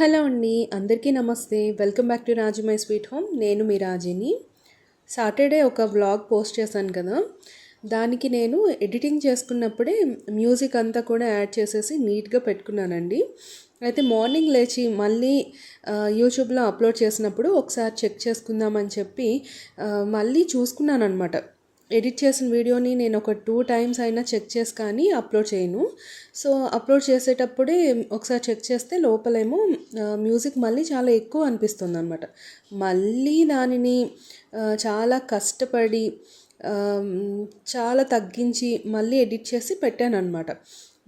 Hello అండి అందరికీ నమస్తే. Welcome back to Raju my sweet home. నేను మీ రాజీని. సాటర్డే ఒక వ్లాగ్ పోస్ట్ చేశాను కదా. దానికి నేను ఎడిటింగ్ చేసుకున్నప్పుడే మ్యూజిక్ అంతా కూడా యాడ్ చేసేసి నీట్గా పెట్టుకున్నానండి. అయితే మార్నింగ్ లేచి మళ్ళీ యూట్యూబ్లో అప్లోడ్ చేసినప్పుడు ఒకసారి చెక్ చేసుకుందామని చెప్పి మళ్ళీ చూసుకున్నాను అనమాట ఎడిట్ చేసిన వీడియోని నేను ఒక టూ టైమ్స్ అయినా చెక్ చేసి కానీ అప్లోడ్ చేయను. సో అప్లోడ్ చేసేటప్పుడే ఒకసారి చెక్ చేస్తే లోపలేమో మ్యూజిక్ మళ్ళీ చాలా ఎక్కువ అనిపిస్తుంది అనమాట మళ్ళీ దానిని చాలా కష్టపడి చాలా తగ్గించి మళ్ళీ ఎడిట్ చేసి పెట్టాను అనమాట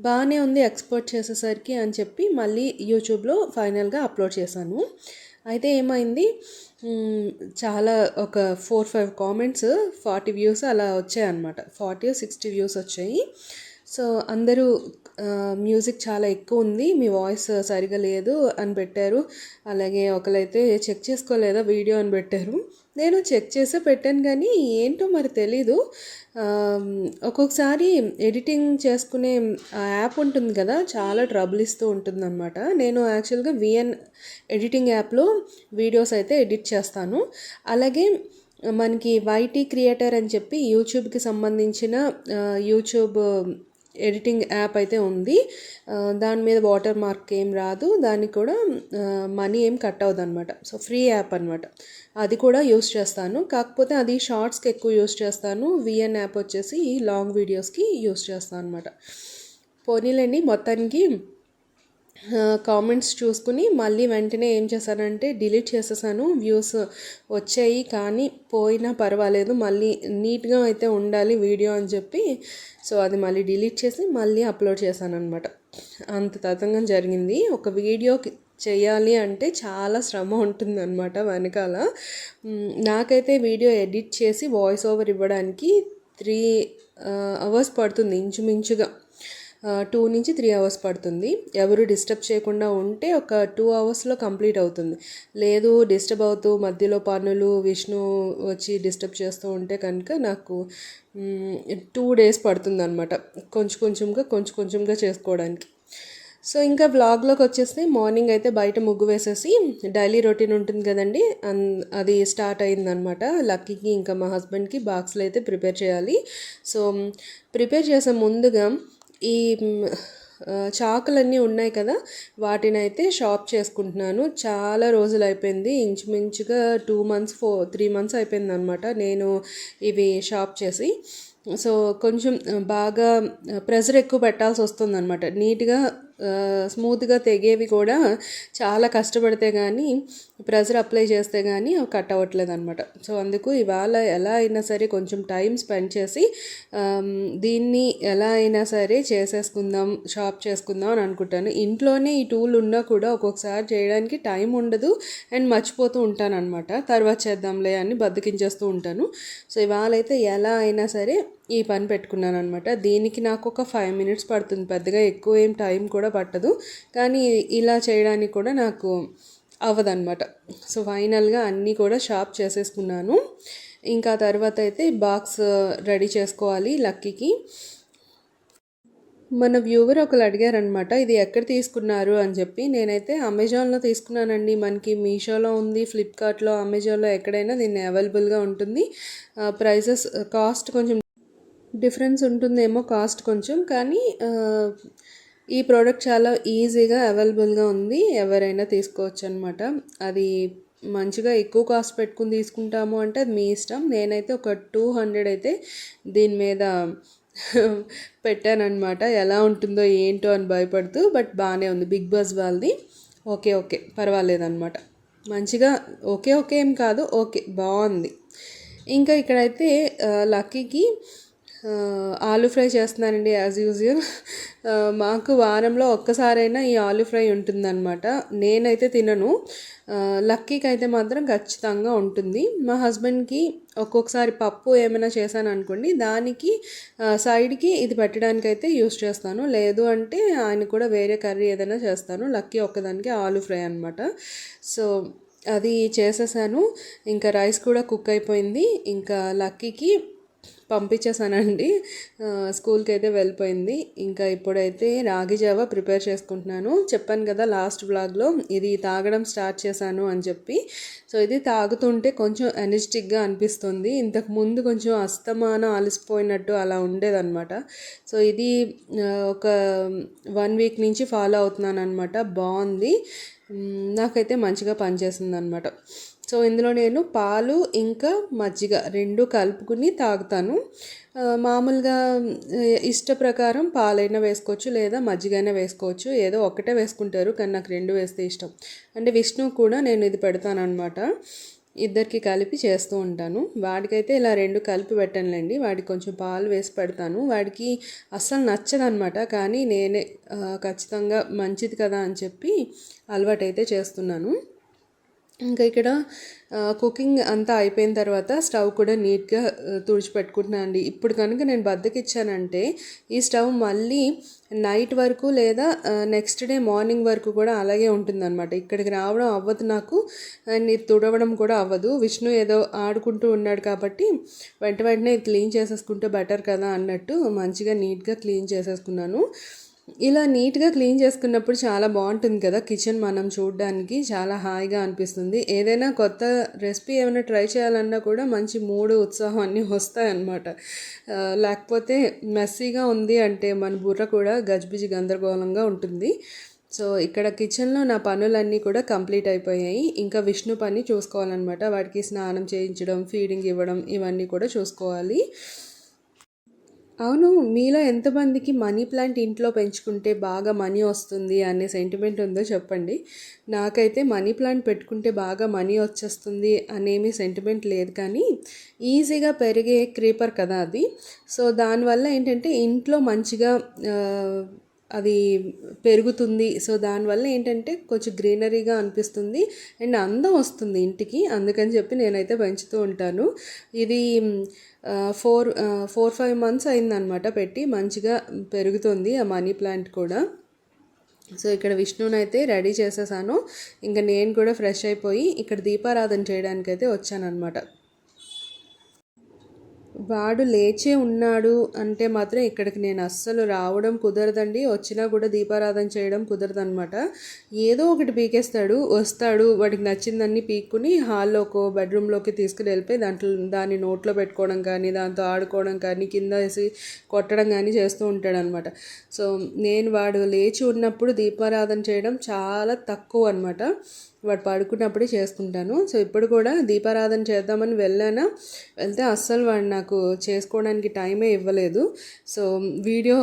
బాగానే ఉంది ఎక్స్పోర్ట్ చేసేసరికి అని చెప్పి మళ్ళీ యూట్యూబ్లో ఫైనల్గా అప్లోడ్ చేశాను. అయితే ఏమైంది? చాలా ఒక four five comments forty views అలా వచ్చాయి అనమాట ఫార్టీ సిక్స్టీ వ్యూస్ వచ్చాయి. సో అందరూ మ్యూజిక్ చాలా ఎక్కువ ఉంది. మీ వాయిస్ సరిగా లేదు అని పెట్టారు. అలాగే ఒకరైతే చెక్ చేసుకోలేదా వీడియో అని పెట్టారు. నేను చెక్ చేసే పెట్టాను కానీ ఏంటో మరి తెలీదు. ఒక్కొక్కసారి ఎడిటింగ్ చేసుకునే ఆ యాప్ ఉంటుంది కదా చాలా ట్రబుల్ ఇస్తూ ఉంటుంది అనమాట నేను యాక్చువల్గా విఎన్ ఎడిటింగ్ యాప్లో వీడియోస్ అయితే ఎడిట్ చేస్తాను. అలాగే మనకి వైటీ క్రియేటర్ అని చెప్పి యూట్యూబ్కి సంబంధించిన యూట్యూబ్ ఎడిటింగ్ యాప్ అయితే ఉంది. దాని మీద వాటర్ మార్క్ ఏం రాదు. దానికి కూడా మనీ ఏం కట్ అవ్వదు అనమాట సో ఫ్రీ యాప్ అనమాట అది కూడా యూస్ చేస్తాను. కాకపోతే అది షార్ట్స్కి ఎక్కువ యూస్ చేస్తాను. విఎన్ యాప్ వచ్చేసి లాంగ్ వీడియోస్కి యూస్ చేస్తాను అనమాట పోనీలేండి మొత్తానికి కామెంట్స్ చూసుకుని మళ్ళీ వెంటనే ఏం చేశానంటే డిలీట్ చేసేసాను. వ్యూస్ వచ్చాయి కానీ పోయినా పర్వాలేదు. మళ్ళీ నీట్గా అయితే ఉండాలి వీడియో అని చెప్పి. సో అది మళ్ళీ డిలీట్ చేసి మళ్ళీ అప్లోడ్ చేశాను అనమాట అంత తతంగం జరిగింది. ఒక వీడియోకి చేయాలి అంటే చాలా శ్రమ ఉంటుందన్నమాట వెనకాల. నాకైతే వీడియో ఎడిట్ చేసి వాయిస్ ఓవర్ ఇవ్వడానికి త్రీ అవర్స్ పడుతుంది ఇంచుమించుగా. టూ నుంచి త్రీ అవర్స్ పడుతుంది. ఎవరు డిస్టర్బ్ చేయకుండా ఉంటే ఒక టూ అవర్స్లో కంప్లీట్ అవుతుంది. లేదు డిస్టర్బ్ అవుతూ మధ్యలో పనులు విష్ణు వచ్చి డిస్టర్బ్ చేస్తూ ఉంటే కనుక నాకు టూ డేస్ పడుతుంది అనమాట కొంచెం కొంచెంగా కొంచెం కొంచెంగా చేసుకోవడానికి. సో ఇంకా వ్లాగ్లోకి వచ్చేస్తే మార్నింగ్ అయితే బయట ముగ్గు వేసేసి డైలీ రొటీన్ ఉంటుంది కదండి. అన్- అది స్టార్ట్ అయిందనమాట లక్కీకి ఇంకా మా హస్బెండ్కి బాక్స్లు అయితే ప్రిపేర్ చేయాలి. సో ప్రిపేర్ చేసే ముందుగా ఈ చాకులన్నీ ఉన్నాయి కదా వాటిని అయితే షాప్ చేసుకుంటున్నాను. చాలా రోజులు అయిపోయింది. ఇంచుమించుగా two months four three months అయిపోయింది అనమాట నేను ఇవి షాప్ చేసి. సో కొంచెం బాగా ప్రెషర్ ఎక్కువ పెట్టాల్సి వస్తుంది అనమాట నీట్గా స్మూత్గా తెగేవి కూడా చాలా కష్టపడితే కానీ ప్రెషర్ అప్లై చేస్తే కానీ అవి కట్ అవ్వట్లేదు అనమాట సో అందుకు ఇవాళ ఎలా అయినా సరే కొంచెం టైం స్పెండ్ చేసి దీన్ని ఎలా అయినా సరే చేసేసుకుందాం షాప్ చేసుకుందాం అని అనుకుంటాను. ఇంట్లోనే ఈ టూల్ ఉన్నా కూడా ఒక్కొక్కసారి చేయడానికి టైం ఉండదు అండ్ మర్చిపోతూ ఉంటాను అనమాట తర్వాత చేద్దాంలే అని బద్దకించేస్తూ ఉంటాను. సో ఇవాళ అయితే ఎలా అయినా సరే ఈ పని పెట్టుకున్నాను అనమాట దీనికి నాకు ఒక ఫైవ్ మినిట్స్ పడుతుంది. పెద్దగా ఎక్కువ ఏం టైం కూడా పట్టదు. కానీ ఇలా చేయడానికి కూడా నాకు అవ్వదన్నమాట సో ఫైనల్గా అన్నీ కూడా షాప్ చేసేసుకున్నాను. ఇంకా తర్వాత అయితే బాక్స్ రెడీ చేసుకోవాలి లక్కీకి. మన వ్యూవర్ ఒకరు అడిగారనమాట ఇది ఎక్కడ తీసుకున్నారు? అని చెప్పి. నేనైతే అమెజాన్లో తీసుకున్నానండి. మనకి మీషోలో ఉంది ఫ్లిప్కార్ట్లో అమెజాన్లో ఎక్కడైనా దీన్ని అవైలబుల్గా ఉంటుంది. ప్రైసెస్ కాస్ట్ కొంచెం డిఫరెన్స్ ఉంటుందేమో కాస్ట్ కొంచెం కానీ ఈ ప్రోడక్ట్ చాలా ఈజీగా అవైలబుల్గా ఉంది. ఎవరైనా తీసుకోవచ్చు అనమాట అది మంచిగా ఎక్కువ కాస్ట్ పెట్టుకుని తీసుకుంటాము అంటే అది మీ ఇష్టం. నేనైతే ఒక టూ హండ్రెడ్ అయితే దీని మీద పెట్టానమాట ఎలా ఉంటుందో ఏంటో అని భయపడుతూ బట్ బాగానే ఉంది. బిగ్ బాస్ వాళ్ళది. Okay okay. పర్వాలేదన్నమాట. మంచిగా ఓకే ఓకే ఏం కాదు. ఓకే బాగుంది. ఇంకా ఇక్కడైతే లక్కీకి ఆలు ఫ్రై చేస్తున్నానండి యాజ్ యూజువల్ మాకు వారంలో ఒక్కసారైనా ఈ ఆలు ఫ్రై ఉంటుందన్నమాట. నేనైతే తినను. లక్కీకి అయితే మాత్రం ఖచ్చితంగా ఉంటుంది. మా హస్బెండ్కి ఒక్కొక్కసారి పప్పు ఏమైనా చేశాను అనుకోండి దానికి సైడ్కి ఇది పెట్టడానికి అయితే యూస్ చేస్తాను. లేదు అంటే ఆయన కూడా వేరే కర్రీ ఏదైనా చేస్తాను. లక్కీ ఒక్కదానికి ఆలు ఫ్రై అనమాట సో అది చేసేసాను. ఇంకా రైస్ కూడా కుక్ అయిపోయింది. ఇంకా లక్కీకి పంపించేసానండి స్కూల్కి అయితే వెళ్ళిపోయింది. ఇంకా ఇప్పుడైతే రాగి జావా ప్రిపేర్ చేసుకుంటున్నాను. చెప్పాను కదా లాస్ట్ బ్లాగ్లో ఇది తాగడం స్టార్ట్ చేశాను అని చెప్పి. సో ఇది తాగుతుంటే కొంచెం ఎనర్జెటిక్గా అనిపిస్తుంది. ఇంతకు ముందు కొంచెం అస్తమానం అలసిపోయినట్టు అలా ఉండేదన్నమాట. సో ఇది ఒక వన్ వీక్ నుంచి ఫాలో అవుతున్నాను అనమాట బాగుంది నాకైతే మంచిగా పనిచేసింది అనమాట సో ఇందులో నేను పాలు ఇంకా మజ్జిగ రెండు కలుపుకుని తాగుతాను. మామూలుగా ఇష్ట ప్రకారం పాలైనా వేసుకోవచ్చు లేదా మజ్జిగ అయినా వేసుకోవచ్చు. ఏదో ఒక్కటే వేసుకుంటారు కానీ నాకు రెండు వేస్తే ఇష్టం. అంటే విష్ణు కూడా నేను ఇది పెడతాను అనమాట ఇద్దరికి కలిపి చేస్తూ ఉంటాను. వాడికైతే ఇలా రెండు కలిపి పెట్టానులేండి. వాడికి కొంచెం పాలు వేసి పెడతాను. వాడికి అస్సలు నచ్చదనమాట కానీ నేనే ఖచ్చితంగా మంచిది కదా అని చెప్పి అలవాటైతే చేస్తున్నాను. ఇంకా ఇక్కడ కుకింగ్ అంతా అయిపోయిన తర్వాత స్టవ్ కూడా నీట్గా తుడిచిపెట్టుకుంటున్నాను అండి. ఇప్పుడు కనుక నేను బద్దకిచ్చానంటే ఈ స్టవ్ మళ్ళీ నైట్ వరకు లేదా నెక్స్ట్ డే మార్నింగ్ వరకు కూడా అలాగే ఉంటుందన్నమాట. ఇక్కడికి రావడం అవ్వదు నాకు అండ్ ఇది తుడవడం కూడా అవ్వదు. విష్ణు ఏదో ఆడుకుంటూ ఉన్నాడు కాబట్టి వెంట వెంటనే క్లీన్ చేసేసుకుంటే బెటర్ కదా అన్నట్టు మంచిగా నీట్గా క్లీన్ చేసేసుకున్నాను. ఇలా నీట్గా క్లీన్ చేసుకున్నప్పుడు చాలా బాగుంటుంది కదా కిచెన్ మనం చూడడానికి. చాలా హాయిగా అనిపిస్తుంది. ఏదైనా కొత్త రెసిపీ ఏమైనా ట్రై చేయాలన్నా కూడా మంచి మూడు ఉత్సాహం అన్నీ వస్తాయన్నమాట లేకపోతే మెస్సీగా ఉంది అంటే మన బుర్ర కూడా గజిబిజి గందరగోళంగా ఉంటుంది. సో ఇక్కడ కిచెన్లో నా పనులన్నీ కూడా కంప్లీట్ అయిపోయాయి. ఇంకా విష్ణు పని చూసుకోవాలన్నమాట. వాటికి స్నానం చేయించడం ఫీడింగ్ ఇవ్వడం ఇవన్నీ కూడా చూసుకోవాలి. అవును మీలో ఎంతమందికి మనీ ప్లాంట్ ఇంట్లో పెంచుకుంటే బాగా మనీ వస్తుంది అనే సెంటిమెంట్ ఉందో చెప్పండి. నాకైతే మనీ ప్లాంట్ పెట్టుకుంటే బాగా మనీ వచ్చేస్తుంది అనేమి సెంటిమెంట్ లేదు కానీ ఈజీగా పెరిగే క్రీపర్ కదా అది. సో దానివల్ల ఏంటంటే ఇంట్లో మంచిగా అది పెరుగుతుంది. సో దానివల్ల ఏంటంటే కొంచెం గ్రీనరీగా అనిపిస్తుంది. అండ్ అందం వస్తుంది ఇంటికి. అందుకని చెప్పి నేనైతే పెంచుతూ ఉంటాను. ఇది ఫోర్ ఫోర్ ఫైవ్ మంత్స్ అయిందనమాట పెట్టి మంచిగా పెరుగుతుంది ఆ మనీ ప్లాంట్ కూడా. సో ఇక్కడ విష్ణుని అయితే రెడీ చేసేసాను. ఇంకా నేను కూడా ఫ్రెష్ అయిపోయి ఇక్కడ దీపారాధన చేయడానికైతే వచ్చానన్నమాట వాడు లేచే ఉన్నాడు అంటే మాత్రం ఇక్కడికి నేను అస్సలు రావడం కుదరదండి. వచ్చినా కూడా దీపారాధన చేయడం కుదరదనమాట ఏదో ఒకటి పీకేస్తాడు వస్తాడు వాడికి నచ్చిందన్నీ పీక్కుని హాల్లోకో బెడ్రూమ్లోకి తీసుకుని వెళ్ళిపోయి దాంట్లో దాన్ని నోట్లో పెట్టుకోవడం కానీ దాంతో ఆడుకోవడం కానీ కింద వేసి కొట్టడం కానీ చేస్తూ ఉంటాడనమాట సో నేను వాడు లేచి ఉన్నప్పుడు దీపారాధన చేయడం చాలా తక్కువ అనమాట వాడు పడుకున్నప్పుడే చేసుకుంటాను. సో ఇప్పుడు కూడా దీపారాధన చేద్దామని వెళ్ళానా? వెళ్తే అస్సలు వాడు నాకు చేసుకోవడానికి టైమే ఇవ్వలేదు. సో వీడియో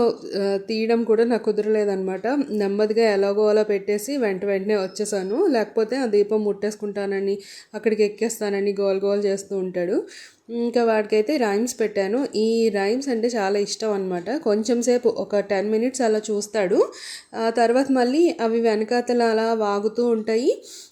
తీయడం కూడా నాకు కుదరలేదనమాట నెమ్మదిగా ఎలాగో అలా పెట్టేసి వెంట వెంటనే వచ్చేసాను. లేకపోతే ఆ దీపం ముట్టేసుకుంటానని అక్కడికి ఎక్కేస్తానని గోల్ గోల్ చేస్తూ ఉంటాడు. ఇంకా వాడికైతే రైమ్స్ పెట్టాను. ఈ రైమ్స్ అంటే చాలా ఇష్టం అనమాట కొంచెం సేపు ఒక టెన్ మినిట్స్ అలా చూస్తాడు. ఆ తర్వాత మళ్ళీ అవి వెనకాతల అలా వాగుతూ ఉంటాయి.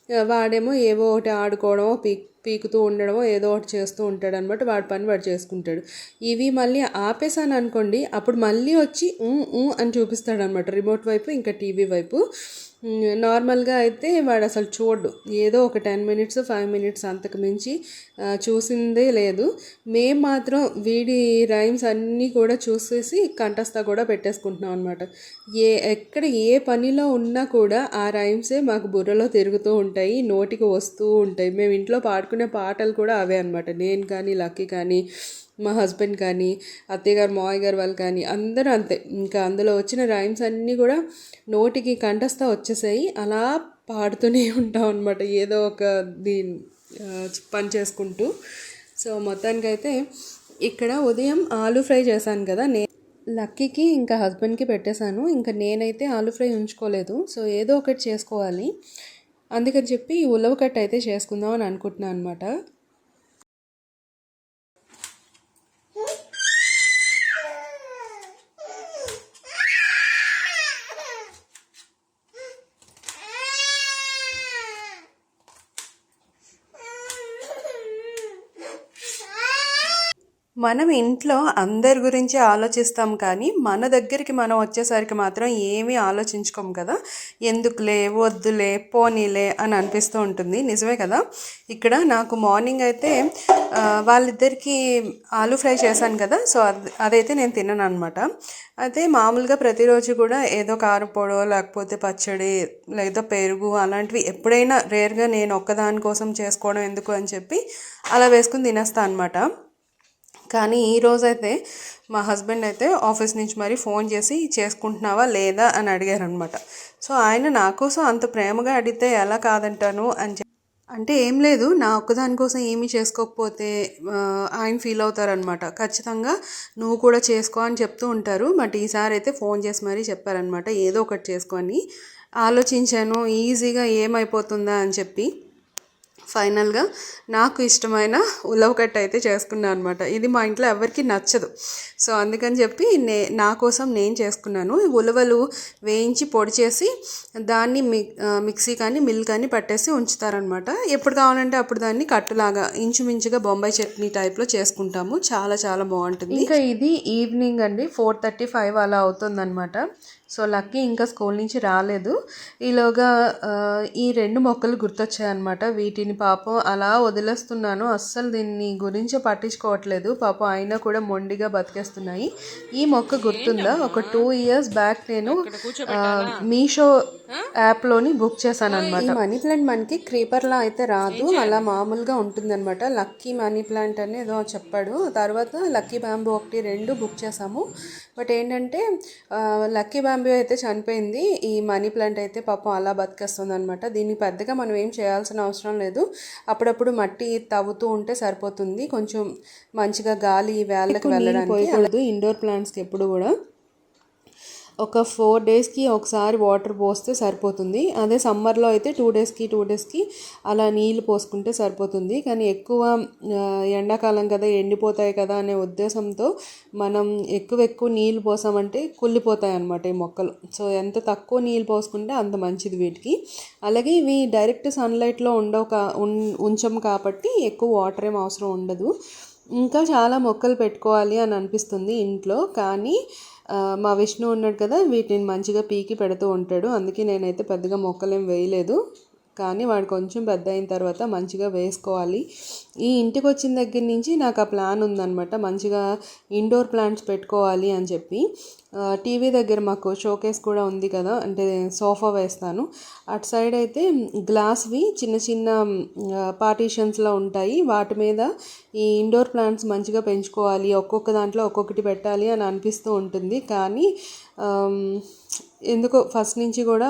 వాడేమో ఏవో ఒకటి ఆడుకోవడమో పీక్ పీకుతూ ఉండడమో ఏదో ఒకటి చేస్తూ ఉంటాడు అనమాట వాడి పని వాడు చేసుకుంటాడు. ఇవి మళ్ళీ ఆపేసాను అనుకోండి అప్పుడు మళ్ళీ వచ్చి ఊ ఊ అని చూపిస్తాడు అనమాట రిమోట్ వైపు ఇంకా టీవీ వైపు. నార్మల్గా అయితే వాడు అసలు చూడు ఏదో ఒక టెన్ మినిట్స్ ఫైవ్ మినిట్స్ అంతకు మించి చూసిందే లేదు. మేము మాత్రం వీడి రైమ్స్ అన్నీ కూడా చూసేసి కంఠస్థ కూడా పెట్టేసుకుంటున్నాం అనమాట ఏ ఎక్కడ ఏ పనిలో ఉన్నా కూడా ఆ రైమ్సే మాకు బుర్రలో తిరుగుతూ ఉంటాయి నోటికి వస్తూ ఉంటాయి. మేము ఇంట్లో పాడుకునే పాటలు కూడా అవే అనమాట నేను కానీ లక్కీ కానీ మా హస్బెండ్ కానీ అత్తయ్య గారు మావయ్య గారు వాళ్ళు కానీ అందరూ అంతే. ఇంకా అందులో వచ్చిన రైమ్స్ అన్నీ కూడా నోటికి కంఠస్థ వచ్చేసాయి. అలా పాడుతూనే ఉంటాం అనమాట ఏదో ఒక దీని పని చేసుకుంటూ. సో మొత్తానికైతే ఇక్కడ ఉదయం ఆలూ ఫ్రై చేశాను కదా. నే లక్కీకి ఇంకా హస్బెండ్కి పెట్టేశాను. ఇంకా నేనైతే ఆలూ ఫ్రై ఉంచుకోలేదు. సో ఏదో ఒకటి చేసుకోవాలి. అందుకని చెప్పి ఉలవకట్ట అయితే చేసుకుందాం అని అనుకుంటున్నాను అనమాట మనం ఇంట్లో అందరి గురించి ఆలోచిస్తాం కానీ మన దగ్గరికి మనం వచ్చేసరికి మాత్రం ఏమీ ఆలోచించుకోం కదా. ఎందుకులే వద్దులే పోనీలే అని అనిపిస్తూ ఉంటుంది. నిజమే కదా? ఇక్కడ నాకు మార్నింగ్ అయితే వాళ్ళిద్దరికీ వాళ్ళిద్దరికి ఆలూ ఫ్రై చేశాను కదా. సో అది అదైతే నేను తిన్నాను అనమాట అయితే మామూలుగా ప్రతిరోజు కూడా ఏదో కారపొడో లేకపోతే పచ్చడి లేదా పెరుగు అలాంటివి ఎప్పుడైనా రేర్గా నేను ఒక్కదాని కోసం చేసుకోవడం ఎందుకు అని చెప్పి అలా వేసుకుని తినేస్తాను అనమాట కానీ ఈరోజైతే మా హస్బెండ్ అయితే ఆఫీస్ నుంచి మరి ఫోన్ చేసి చేసుకుంటున్నావా లేదా? అని అడిగారు అనమాట సో ఆయన నా కోసం అంత ప్రేమగా అడిగితే ఎలా కాదంటాను అని చెప్పి అంటే ఏం లేదు నా ఒక్కదాని కోసం ఏమీ చేసుకోకపోతే ఆయన ఫీల్ అవుతారనమాట ఖచ్చితంగా నువ్వు కూడా చేసుకో అని చెప్తూ ఉంటారు. బట్ ఈసారి అయితే ఫోన్ చేసి మరీ చెప్పారనమాట ఏదో ఒకటి చేసుకొని ఆలోచించాను. ఈజీగా ఏమైపోతుందా అని చెప్పి ఫైనల్గా నాకు ఇష్టమైన ఉలవకట్ట అయితే చేసుకున్నాను అనమాట ఇది మా ఇంట్లో ఎవరికి నచ్చదు. సో అందుకని చెప్పి నే నా కోసం నేను చేసుకున్నాను. ఈ ఉలవలు వేయించి పొడి చేసి దాన్ని మి మిక్సీ కానీ మిల్ కానీ పట్టేసి ఉంచుతారనమాట ఎప్పుడు కావాలంటే అప్పుడు దాన్ని కట్టులాగా ఇంచుమించుగా బొంబాయి చట్నీ టైప్లో చేసుకుంటాము. చాలా చాలా బాగుంటుంది. ఇంకా ఇది ఈవినింగ్ అండి. ఫోర్ థర్టీ ఫైవ్ అలా అవుతుందన్నమాట. సో లక్కీ ఇంకా స్కూల్ నుంచి రాలేదు. ఈలోగా ఈ రెండు మొక్కలు గుర్తొచ్చాయన్నమాట. వీటిని పాపం అలా వదిలేస్తున్నాను. అస్సలు దీన్ని గురించి పట్టించుకోవట్లేదు. పాపం అయినా కూడా మొండిగా బతికేస్తున్నాయి. ఈ మొక్క గుర్తుందా? ఒక టూ ఇయర్స్ బ్యాక్ నేను మీషో యాప్లోని బుక్ చేశాను అనమాట మనీ ప్లాంట్ మనకి క్రీపర్లా అయితే రాదు. అలా మామూలుగా ఉంటుందన్నమాట. లక్కీ మనీ ప్లాంట్ అని ఏదో చెప్పాడు. తర్వాత లక్కీ బ్యాంబూ ఒకటి రెండు బుక్ చేసాము బట్ ఏంటంటే లక్కీ బ్యాంబూ అయితే చనిపోయింది. ఈ మనీ ప్లాంట్ అయితే పాపం అలా బతికేస్తుంది అనమాట దీనికి పెద్దగా మనం ఏం చేయాల్సిన అవసరం లేదు. అప్పుడప్పుడు మట్టి తవ్వుతూ ఉంటే సరిపోతుంది. కొంచెం మంచిగా గాలి వేళ్ళకి వెళ్ళడానికి ఇండోర్ ప్లాంట్స్కి ఎప్పుడు కూడా. ఒక ఫోర్ డేస్కి ఒకసారి వాటర్ పోస్తే సరిపోతుంది. అదే సమ్మర్లో అయితే టూ డేస్కి టూ డేస్కి అలా నీళ్ళు పోసుకుంటే సరిపోతుంది. కానీ ఎక్కువ ఎండాకాలం కదా ఎండిపోతాయి కదా అనే ఉద్దేశంతో మనం ఎక్కువ ఎక్కువ నీళ్ళు పోసామంటే కుళ్ళిపోతాయి అన్నమాట ఈ మొక్కలు. సో ఎంత తక్కువ నీళ్ళు పోసుకుంటే అంత మంచిది వీటికి. అలాగే ఇవి డైరెక్ట్ సన్లైట్లో ఉండవు కా ఉంచం కాబట్టి ఎక్కువ వాటర్ ఏం అవసరం ఉండదు. ఇంకా చాలా మొక్కలు పెట్టుకోవాలి అని అనిపిస్తుంది ఇంట్లో. కానీ మా విష్ణు ఉన్నాడు కదా వీటిని మంచిగా పీకి పెడుతూ ఉంటాడు. అందుకే నేనైతే పెద్దగా మొక్కలేం వేయలేదు. కానీ వాడు కొంచెం పెద్ద అయిన తర్వాత మంచిగా వేసుకోవాలి. ఈ ఇంటికి వచ్చిన దగ్గర నుంచి నాకు ఆ ప్లాన్ ఉందన్నమాట. మంచిగా ఇండోర్ ప్లాంట్స్ పెట్టుకోవాలి అని చెప్పి. టీవీ దగ్గర మాకు షోకేస్ కూడా ఉంది కదా అంటే సోఫా వేస్తాను. అటు సైడ్ అయితే గ్లాస్వి చిన్న చిన్న పార్టీషన్స్లో ఉంటాయి. వాటి మీద ఈ ఇండోర్ ప్లాంట్స్ మంచిగా పెంచుకోవాలి. ఒక్కొక్క దాంట్లో ఒక్కొక్కటి పెట్టాలి అని అనిపిస్తూ ఉంటుంది. కానీ ఎందుకో ఫస్ట్ నుంచి కూడా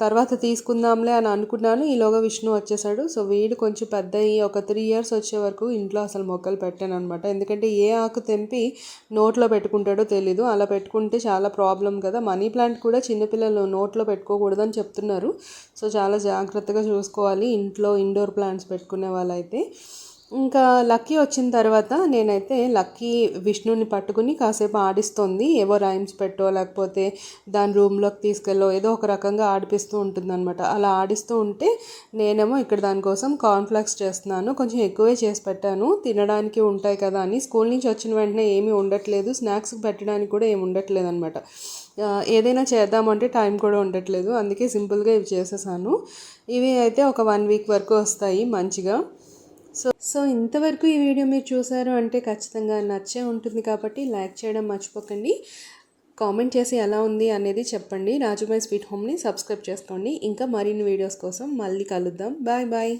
తర్వాత తీసుకుందాంలే అని అనుకున్నాను. ఈలోగా విష్ణు వచ్చేసాడు. సో వీడు కొంచెం పెద్ద అయ్యి ఒక త్రీ ఇయర్స్ వచ్చే వరకు ఇంట్లో అసలు మొక్కలు పెట్టాను అనమాట ఎందుకంటే ఏ ఆకు తెంపి నోట్లో పెట్టుకుంటాడో తెలీదు. అలా పెట్టుకుంటే చాలా ప్రాబ్లం కదా. మనీ ప్లాంట్ కూడా చిన్నపిల్లలు నోట్లో పెట్టుకోకూడదని చెప్తున్నారు. సో చాలా జాగ్రత్తగా చూసుకోవాలి. ఇంట్లో ఇండోర్ ప్లాంట్స్ పెట్టుకునే వాళ్ళైతే. ఇంకా లక్కీ వచ్చిన తర్వాత నేనైతే లక్కీ విష్ణుని పట్టుకుని కాసేపు ఆడిస్తుంది. ఏవో రైమ్స్ పెట్టో లేకపోతే దాని రూమ్లోకి తీసుకెళ్ళో ఏదో ఒక రకంగా ఆడిపిస్తూ ఉంటుందన్నమాట. అలా ఆడిస్తూ ఉంటే నేనేమో ఇక్కడ దానికోసం కాన్ఫ్లెక్స్ చేస్తున్నాను. కొంచెం ఎక్కువే చేసి పెట్టాను. తినడానికి ఉంటాయి కదా అని. స్కూల్ నుంచి వచ్చిన వెంటనే ఏమీ ఉండట్లేదు. స్నాక్స్ పెట్టడానికి కూడా ఏమి ఉండట్లేదు అనమాట ఏదైనా చేద్దామంటే టైం కూడా ఉండట్లేదు. అందుకే సింపుల్గా ఇవి చేసేసాను. ఇవి అయితే ఒక వన్ వీక్ వరకు వస్తాయి మంచిగా. సో సో ఇంతవరకు ఈ వీడియో మీరు చూసారు అంటే ఖచ్చితంగా నచ్చే ఉంటుంది కాబట్టి లైక్ చేయడం మర్చిపోకండి. కామెంట్ చేసి ఎలా ఉంది అనేది చెప్పండి. రాజుమై స్వీట్ హోమ్ని సబ్స్క్రైబ్ చేసుకోండి. ఇంకా మరిన్ని వీడియోస్ కోసం మళ్ళీ కలుద్దాం. Bye bye.